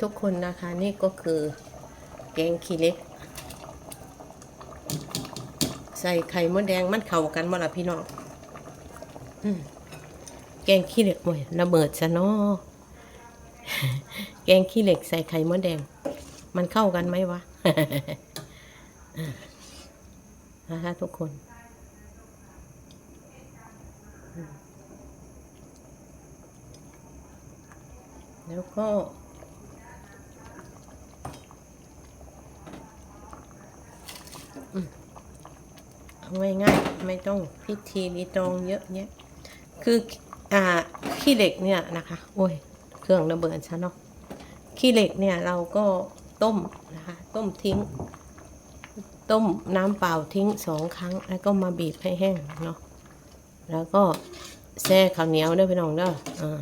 ทุกคนนะคะนี่ก็คือแกงขี้เหล็ก ใส่ไข่มดแดงมันเข้ากันบ่ล่ะพี่น้องอแกงขี้เหล็กโอ้ยระเบิดซะเนาะแกงขี้เหล็กใส่ไข่มดแดง มันเข้ากันไหมวะนะคะทุกคนแล้วก็ อืม เอาง่ายๆไม่ต้องพิธีรีตรองเยอะแยะคืออ่าขี้เหล็กเนี่ยนะคะโอ้ยเครื่องระเบิดซะเนาะขี้เหล็กเนี่ยเราก็ต้มนะคะต้มทิ้ง ต้มน้ำเปล่าทิ้งสองครั้ง แล้วก็มาบีบให้แห้งเนาะแล้วก็แช่ข้าวเหนียวเด้อพี่น้องเด้ออ่า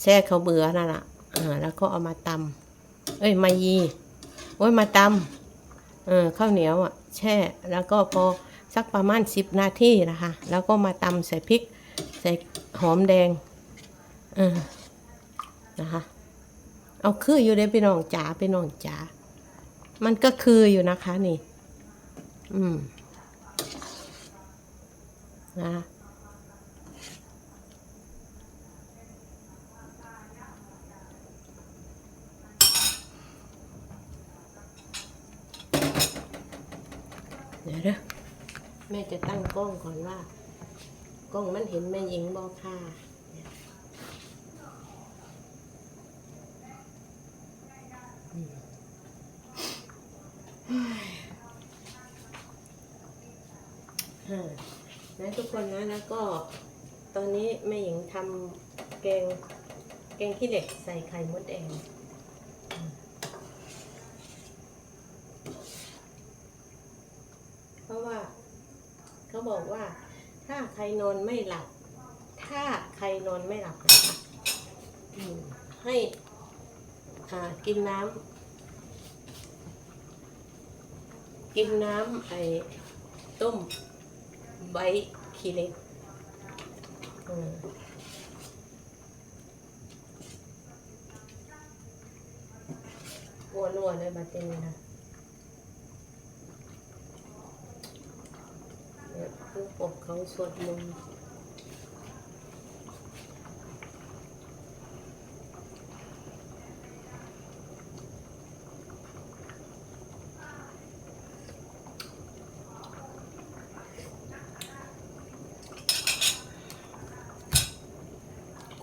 แช่ข้าวเบื่อนั่นแหละอ่าแล้วก็เอามาตำเอ้ยมายีโอ้ยมาตำเออข้าวเหนียวอะ แช่ แล้วก็พอสักประมาณสิบนาทีนะคะ แล้วก็มาตำใส่พริก ใส่หอมแดงเออนะคะ เอาคืออยู่ได้พี่น้องจ๋าพี่น้องจ๋ามันก็คืออยู่นะคะนี่ อืม นะะ ดี๋ยวเด้อแม่จะตั้งกล้องก่อนว่า กล้องมันเห็นแม่หญิงบอกค่ะอืมอ่านะทุกคนนะแล้วก็ตอนนี้แม่หญิงทำแกงแกงขี้เหล็กใส่ไข่มดแดงอืมเพราะว่า เขาบอกว่า ถ้าใครนอนไม่หลับ ถ้าใครนอนไม่หลับนะคะให้อ่ากินน้ำกินน้ำไอ้ต้มใบขี้เล็กอืมวัวนัวเลยบัดเต็นนะ ผู้ปกเขาสวดมนต์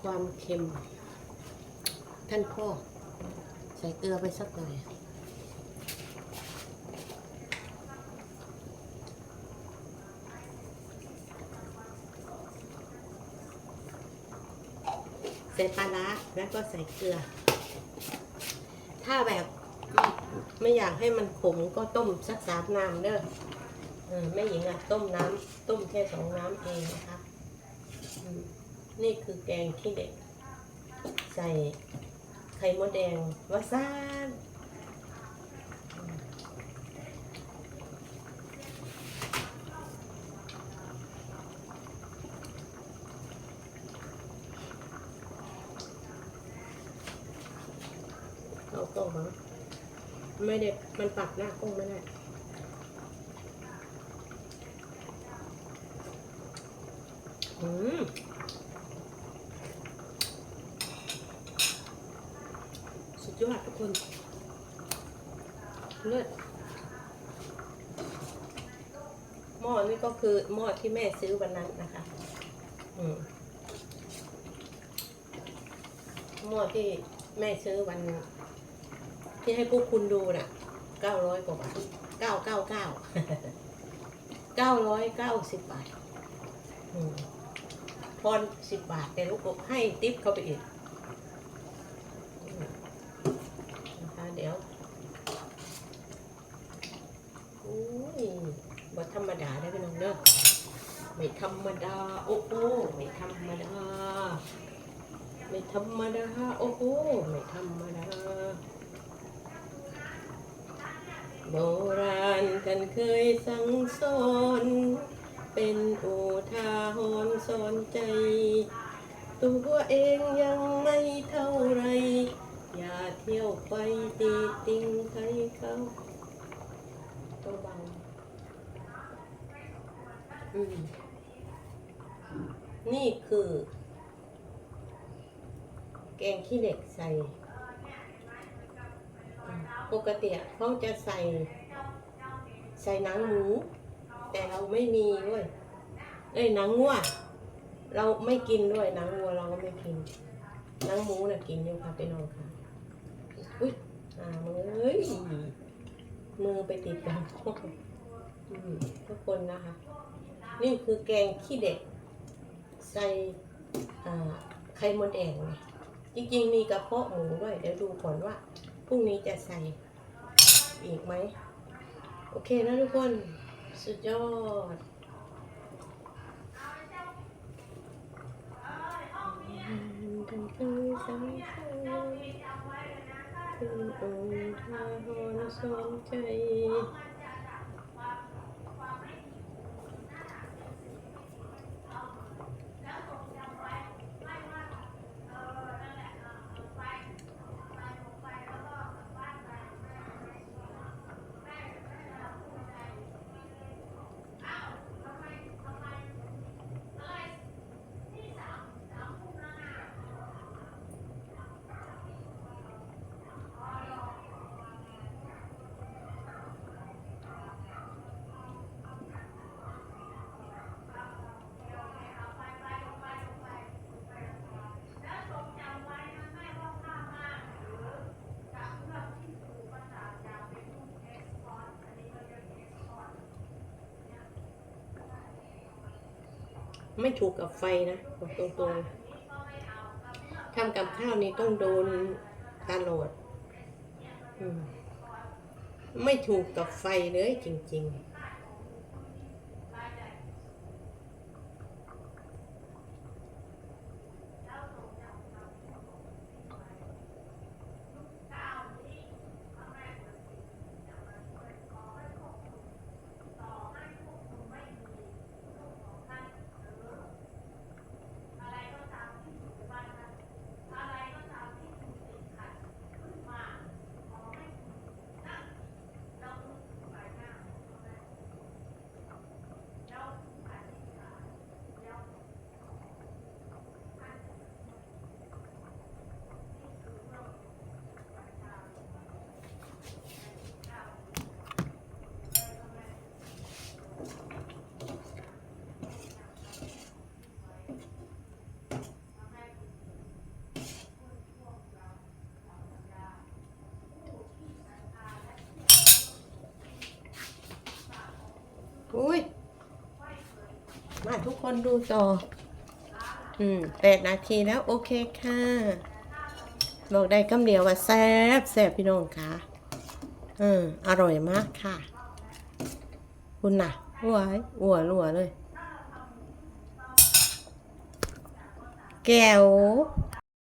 ความเค็ม ท่านพ่อ ใส่เกลือไปสักหน่อย ใส่ปลาร้าแล้วก็ใส่เกลือ ถ้าแบบไม่อยากให้มันขมก็ต้มสักสามน้ำเด้อเออแม่หญิงอะต้มน้ำต้มแค่สองน้ำเองนะคะนี่คือแกงขี้เด็ก ใส่ไข่มดแดงวาซาน เอากล้องมาไม่ได้มันปรับหน้ากล้องไม่ได้อืมสุดยอดทุกคนเลิศหม้อนี่ก็คือหม้อที่แม่ซื้อวันนั้นนะคะอืมหม้อที่แม่ซื้อวัน ที่ให้พวกคุณดูน่ะเก้าร้อยกว่าบาทเก้าเก้าเก้าเก้าร้อยเก้าสิบบาทอืมพรสิบบาทแต่ลูกบอกให้ติปเขาไปอีกนะคะเดี๋ยวอุ้ยบ่ธรรมดาได้อพี่น้องเด้อไม่ธรรมดา โอ้โหไม่ธรรมดา ไม่ธรรมดา โอ้โหไม่ธรรมดา โบราณท่านเคยสั่งสอน เป็นอุทาหรณ์สอนใจ ตัวเองยังไม่เท่าไร อย่าเที่ยวไปตีติงใครเขาตัวเบาอืมนี่คือ แกงขี้เหล็กใส่ ปกติเขาจะใส่ใส่หนังหมู แต่เราไม่มีด้วยเอ้ยหนังวัวเราไม่กินด้วยหนังวัวเราก็ไม่กินหนังหมูน่ะกินอยู่ค่ะไปนอนค่ะอุ้ยอ่ามือเอ้ยมือไปติดกันทุกคนนะคะ นี่คือแกงขี้เด็ก ใส่ไข่มดแดงไงจริงๆมีกระเพาะหมูด้วยเดี๋ยวดูก่อนว่า พรุ่งนี้จะใส่อีกไหม โอเคนะทุกคน สุดยอดคือองค์ทาหอนสนใจ ไม่ถูกกับไฟนะบอกตรงๆทำกับข้าวนี่ต้องโดนตลอดไม่ถูกกับไฟเลยจริง ๆ อุ้ย มาทุก คนดูต่อ อืมแปดนาทีแล้วโอเคค่ะบอกได้คำเดียวว่าแซ่บแซ่บพี่น้องค่ะเอออร่อยมากค่ะ คุณน่ะหัวายหัวรัวเลย แก้ว